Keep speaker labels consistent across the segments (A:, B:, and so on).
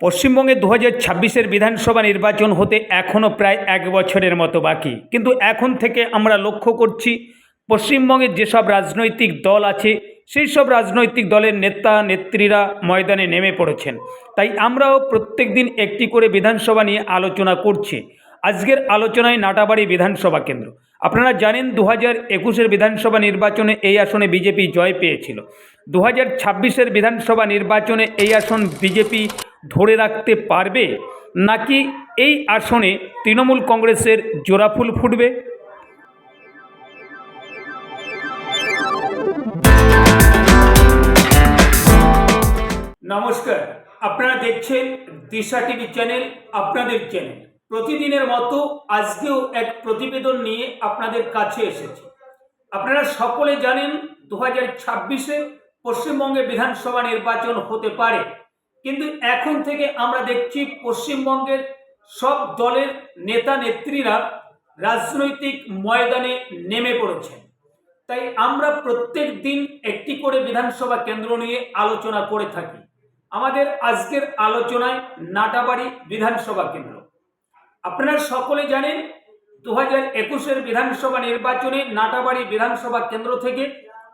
A: পশ্চিমবঙ্গে দু হাজার ছাব্বিশের বিধানসভা নির্বাচন হতে এখনও প্রায় এক বছরের মতো বাকি। কিন্তু এখন থেকে আমরা লক্ষ্য করছি, পশ্চিমবঙ্গের যেসব রাজনৈতিক দল আছে, সেই সব রাজনৈতিক দলের নেতা, নেত্রীরা ময়দানে নেমে পড়েছেন। তাই আমরাও প্রত্যেক দিন একটি করে বিধানসভা নিয়ে আলোচনা করছি। আজকের আলোচনায় নাটাবাড়ি বিধানসভা কেন্দ্র। আপনারা জানেন দু হাজার একুশের বিধানসভা নির্বাচনে এই আসনে বিজেপি জয় পেয়েছিল। দু হাজার ছাব্বিশের বিধানসভা নির্বাচনে এই আসন বিজেপি ধরে রাখতে পারবে নাকি এই আসনে তৃণমূল কংগ্রেসের জোড়াফুল ফুটবে? নমস্কার, আপনারা দেখছেন দিশা টিভি চ্যানেল, আপনাদের চ্যানেল। প্রতিদিনের মতো আজকেও এক প্রতিবেদন নিয়ে আপনাদের কাছে এসেছি। আপনারা সকলে জানেন দু হাজার ছাব্বিশে পশ্চিমবঙ্গে বিধানসভা নির্বাচন হতে পারে, কিন্তু এখন থেকে আমরা দেখছি পশ্চিমবঙ্গের সব দলের নেতা নেত্রীরা রাজনৈতিক ময়দানে নেমে পড়েছেন তাই আমরা প্রত্যেক দিন একটি করে বিধানসভা কেন্দ্র নিয়ে আলোচনা করে থাকি। আমাদের আজকের আলোচনায় নাটাবাড়ি বিধানসভা কেন্দ্র। আপনারা সকলে জানেন দু হাজার একুশের বিধানসভা নির্বাচনে নাটাবাড়ি বিধানসভা কেন্দ্র থেকে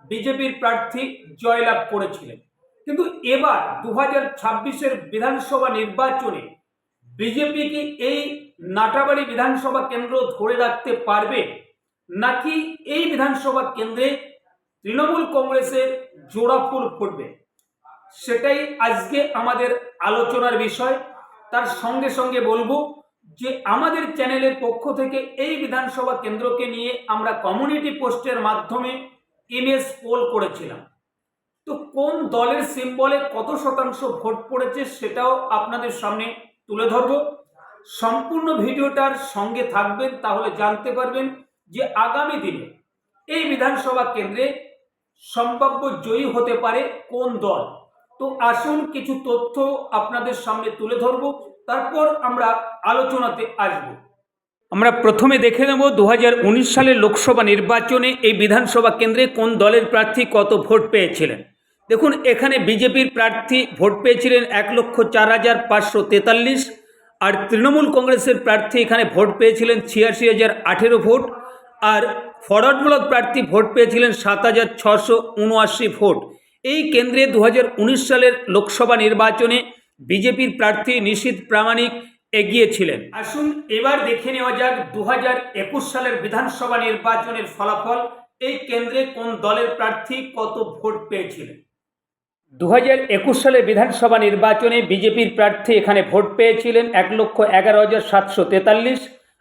A: বিজেপির প্রার্থী জয়লাভ করেছিলেন। কিন্তু এবার দু হাজার ছাব্বিশের বিধানসভা নির্বাচনে বিজেপি কি এই নাটাবাড়ি বিধানসভা কেন্দ্র ধরে রাখতে পারবে? নাকি এই বিধানসভা কেন্দ্রে তৃণমূল কংগ্রেসের জোড়া ফুল ফুটবে? সেটাই আজকে আমাদের আলোচনার বিষয়। তার সঙ্গে সঙ্গে বলব যে আমাদের চ্যানেলের পক্ষ থেকে এই বিধানসভা কেন্দ্রকে নিয়ে আমরা কমিউনিটি পোস্টের মাধ্যমে ইমেজ পোল করেছিলাম। তো কোন দলের সিম্বলে কত শতাংশ ভোট পড়েছে সেটাও আপনাদের সামনে তুলে ধরব। সম্পূর্ণ ভিডিওটার সঙ্গে থাকবেন, তাহলে জানতে পারবেন যে আগামী দিনে এই বিধানসভা কেন্দ্রে সম্ভাব্য জয়ী হতে পারে কোন দল। তো আসুন কিছু তথ্য আপনাদের সামনে তুলে ধরব। তারপর আমরা আলোচনাতে আসব। আমরা প্রথমে দেখে নেব দু হাজার উনিশ সালের লোকসভা নির্বাচনে এই বিধানসভা কেন্দ্রে কোন দলের প্রার্থী কত ভোট পেয়েছিলেন? দেখুন, এখানে বিজেপির প্রার্থী ভোট পেয়েছিলেন এক লক্ষ চার হাজার পাঁচশো তেতাল্লিশ, আর তৃণমূল কংগ্রেসের প্রার্থী এখানে ভোট পেয়েছিলেন ছিয়াশি হাজার আঠেরো ভোট, আর ফরওয়ার্ড ব্লক প্রার্থী ভোট পেয়েছিলেন সাত হাজার ছশো উনআশি ভোট। এই কেন্দ্রে দু হাজার উনিশ সালের লোকসভা নির্বাচনে বিজেপির প্রার্থী নিশীত প্রামাণিক এগিয়েছিলেন। আসুন এবার দেখে নেওয়া যাক দু হাজার একুশ সালের বিধানসভা নির্বাচনের ফলাফল। এই কেন্দ্রে কোন দলের প্রার্থী কত ভোট পেয়েছিলেন? দু হাজার একুশ সালে বিধানসভা নির্বাচনে বিজেপির প্রার্থী এখানে ভোট পেয়েছিলেন এক লক্ষ এগারো হাজার সাতশো তেতাল্লিশ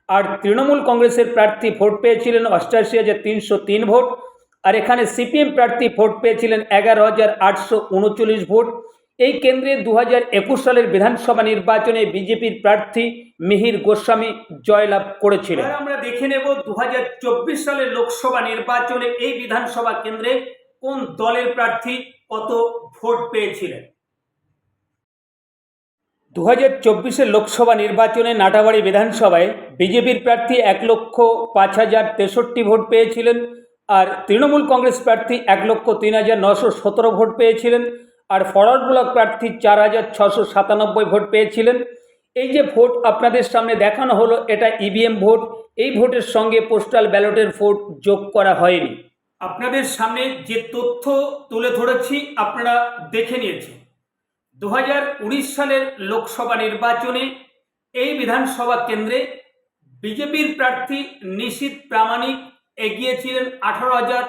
A: আর তৃণমূল কংগ্রেসের প্রার্থী ভোট পেয়েছিলেন অষ্টাশি হাজার তিনশো তিন ভোট আর এখানে সিপিএম প্রার্থী ভোট পেয়েছিলেন এগারো হাজার আটশো উনচল্লিশ ভোট। এই কেন্দ্রে দু হাজার একুশ সালের বিধানসভা নির্বাচনে বিজেপির প্রার্থী মিহির গোস্বামী জয়লাভ করেছিলেন। আমরা দেখে নেব দু হাজার চব্বিশ সালের লোকসভা নির্বাচনে এই বিধানসভা কেন্দ্রে কোন দলের প্রার্থী কত ভোট পেয়েছিলেন? দু হাজার চব্বিশের লোকসভা নির্বাচনে নাটাবাড়ি বিধানসভায় বিজেপির প্রার্থী এক লক্ষ পাঁচ হাজার তেষট্টি ভোট পেয়েছিলেন আর তৃণমূল কংগ্রেস প্রার্থী এক লক্ষ তিন হাজার নশো সতেরো ভোট পেয়েছিলেন। আর ফরওয়ার্ড ব্লক প্রার্থী চার হাজার ছশো সাতানব্বই ভোট পেয়েছিলেন। এই যে ভোট আপনাদের সামনে দেখানো হলো, এটা ইভিএম ভোট। এই ভোটের সঙ্গে পোস্টাল ব্যালটের ভোট যোগ করা হয়নি। আপনাদের সামনে যে তথ্য তুলে ধরেছি, আপনারা দেখে নিয়েছেন। দু হাজার উনিশ সালের লোকসভা নির্বাচনে এই বিধানসভা কেন্দ্রে বিজেপির প্রার্থী নিশীত প্রামাণিক এগিয়েছিলেন আঠারো হাজার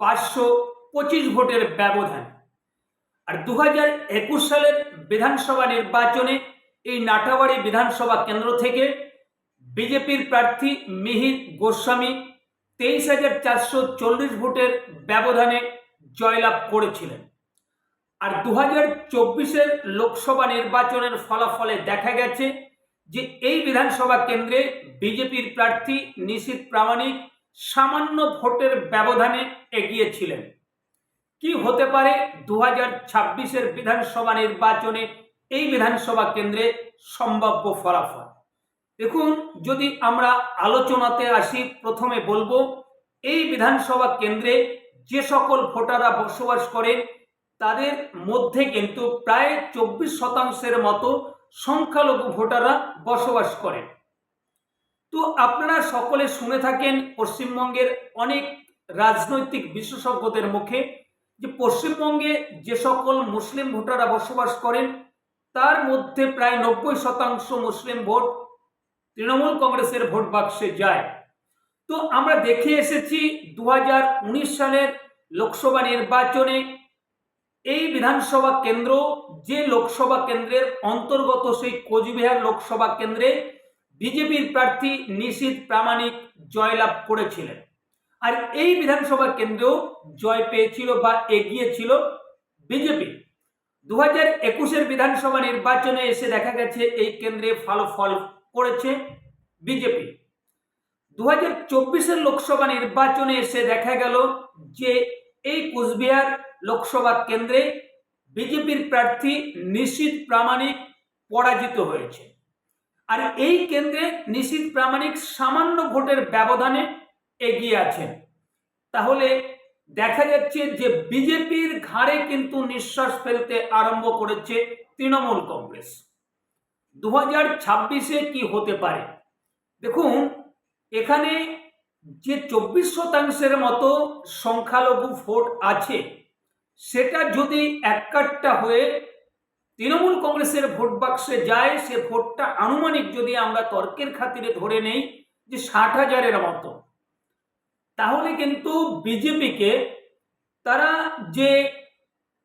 A: পাঁচশো পঁচিশ ভোটের ব্যবধান। আর দু একুশ সালের বিধানসভা নির্বাচনে এই নাটাবাড়ি বিধানসভা কেন্দ্র থেকে বিজেপির প্রার্থী মিহির গোস্বামী তেইশ হাজার চারশো চল্লিশ ভোটের ব্যবধানে জয়লাভ করেছিলেন। আর দু হাজার চব্বিশের লোকসভা নির্বাচনের ফলাফলে দেখা গেছে যে এই বিধানসভা কেন্দ্রে বিজেপির প্রার্থী নিশীত প্রামাণিক সামান্য ভোটের ব্যবধানে এগিয়েছিলেন। কি হতে পারে? দু হাজার ছাব্বিশের বিধানসভা নির্বাচনে এই বিধানসভা কেন্দ্রে সম্ভাব্য ফলাফল। দেখুন, যদি আমরা আলোচনাতে আসি, প্রথমে বলব, এই বিধানসভা কেন্দ্রে যে সকল ভোটাররা বসবাস করেন, তাদের মধ্যে কিন্তু প্রায় চব্বিশ শতাংশের মতো সংখ্যালঘু ভোটাররা বসবাস করেন। তো আপনারা সকলে শুনে থাকেন, পশ্চিমবঙ্গের অনেক রাজনৈতিক বিশেষজ্ঞদের মুখে যে পশ্চিমবঙ্গে যে সকল মুসলিম ভোটাররা বসবাস করেন, তার মধ্যে প্রায় নব্বই শতাংশ মুসলিম ভোট তৃণমূল কংগ্রেসের ভোট বাক্সে যায়। তো আমরা দেখে এসেছি দু হাজার উনিশ সালের লোকসভা নির্বাচনে এই বিধানসভা কেন্দ্র, যে লোকসভা কেন্দ্রের অন্তর্গত সেই কোচবিহার লোকসভা কেন্দ্রে বিজেপির প্রার্থী নিশীত প্রামাণিক জয়লাভ করেছিলেন। আর এই বিধানসভা কেন্দ্রেও জয় পেয়েছিল বা এগিয়েছিল বিজেপি। দু হাজার একুশের বিধানসভা নির্বাচনে এসে দেখা গেছে এই কেন্দ্রে ফলাফল করেছে বিজেপি। দু হাজার চব্বিশের লোকসভা নির্বাচনে এসে দেখা গেল যে এই কুচবিহার লোকসভা কেন্দ্রে বিজেপির প্রার্থী নিশীত প্রামাণিক পরাজিত হয়েছে। আর এই কেন্দ্রে নিশীত প্রামাণিক সামান্য ভোটের ব্যবধানে এগিয়ে আছেন। তাহলে দেখা যাচ্ছে যে বিজেপির ঘাড়ে কিন্তু নিঃশ্বাস ফেলতে আরম্ভ করেছে তৃণমূল কংগ্রেস। দু হাজার ছাব্বিশে কি হতে পারে? দেখুন, এখানে যে চব্বিশ শতাংশের মতো সংখ্যালঘু ভোট আছে, সেটা যদি এককাট্টা হয়ে তৃণমূল কংগ্রেসের ভোট বাক্সে যায়, সে ভোটটা আনুমানিক যদি আমরা তর্কের খাতিরে ধরে নেই যে ষাট হাজারের মতো। তাহলে কিন্তু বিজেপিকে তারা যে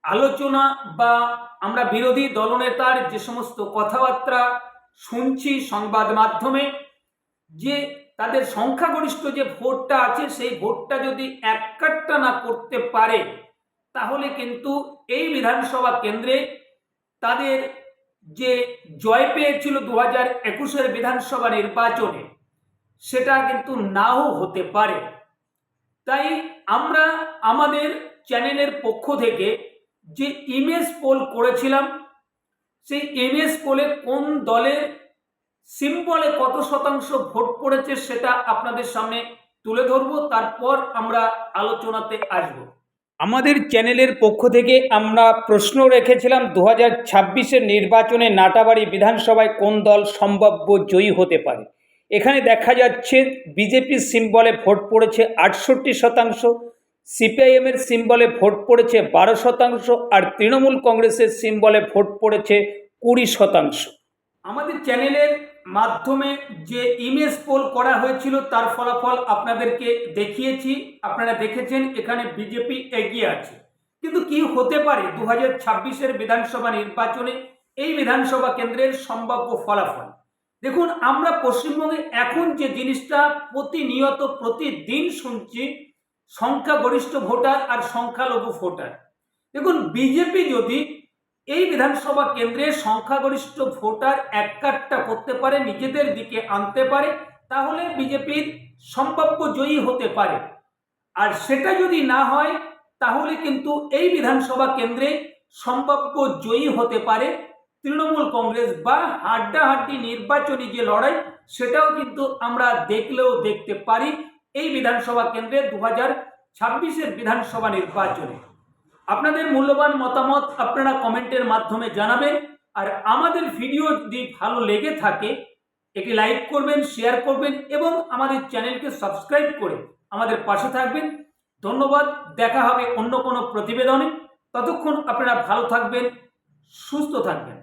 A: আলোচনা বা আমরা বিরোধী দলনেতার যে সমস্ত কথাবার্তা শুনছি সংবাদ মাধ্যমে, যে তাদের সংখ্যাগরিষ্ঠ যে ভোটটা আছে, সেই ভোটটা যদি এককাট্টা না করতে পারে, তাহলে কিন্তু এই বিধানসভা কেন্দ্রে তাদের যে জয় পেয়েছিল দু হাজার একুশের বিধানসভা নির্বাচনে, সেটা কিন্তু নাও হতে পারে। তাই আমরা আমাদের চ্যানেলের পক্ষ থেকে যে ইমেজ পোল করেছিলাম, সেই ইমেজ পোলে কোন দলের সিম্বলে কত শতাংশ ভোট পড়েছে সেটা আপনাদের সামনে তুলে ধরবো, তারপর আমরা আলোচনাতে আসব। আমাদের চ্যানেলের পক্ষ থেকে আমরা প্রশ্ন রেখেছিলাম দু হাজার নির্বাচনে নাটাবাড়ি বিধানসভায় কোন দল সম্ভাব্য জয়ী হতে পারে। এখানে দেখা যাচ্ছে বিজেপির সিম্বলে ভোট পড়েছে আটষট্টি শতাংশ সিপিআইএমের সিম্বলে ভোট পড়েছে বারো শতাংশ আর তৃণমূল কংগ্রেসের সিম্বলে ভোট পড়েছে কুড়ি শতাংশ। আমাদের চ্যানেলের মাধ্যমে যে ইমেজ পোল করা হয়েছিল তার ফলাফল আপনাদেরকে দেখিয়েছি, আপনারা দেখেছেন, এখানে বিজেপি এগিয়ে আছে। কিন্তু কি হতে পারে দু হাজার ছাব্বিশের বিধানসভা নির্বাচনে এই বিধানসভা কেন্দ্রের সম্ভাব্য ফলাফল? দেখুন, আমরা পশ্চিমবঙ্গে এখন যে জিনিসটা প্রতিনিয়ত প্রতিদিন শুনছি, সংখ্যাগরিষ্ঠ ভোটার আর সংখ্যালঘু ভোটার। দেখুন, বিজেপি যদি এই বিধানসভা কেন্দ্রে সংখ্যাগরিষ্ঠ ভোটার এককাট্টা করতে পারে, নিজেদের দিকে আনতে পারে, তাহলে বিজেপির সম্ভাব্য জয়ী হতে পারে। আর সেটা যদি না হয়, তাহলে কিন্তু এই বিধানসভা কেন্দ্রে সম্ভাব্য জয়ী হতে পারে তৃণমূল কংগ্রেস বা হাড্ডাহাড্ডি নির্বাচনী যে লড়াই, সেটাও কিন্তু আমরা দেখলেও দেখতে পারি এই বিধানসভা কেন্দ্রে দু হাজার ছাব্বিশের বিধানসভা নির্বাচনে। আপনাদের মূল্যবান মতামত আপনারা কমেন্টের মাধ্যমে জানাবেন, আর আমাদের ভিডিও যদি ভালো লেগে থাকে, একটি লাইক করবেন, শেয়ার করবেন, এবং আমাদের চ্যানেলকে সাবস্ক্রাইব করে আমাদের পাশে থাকবেন। ধন্যবাদ, দেখা হবে অন্য কোনো প্রতিবেদনে। ততক্ষণ আপনারা ভালো থাকবেন, সুস্থ থাকবেন।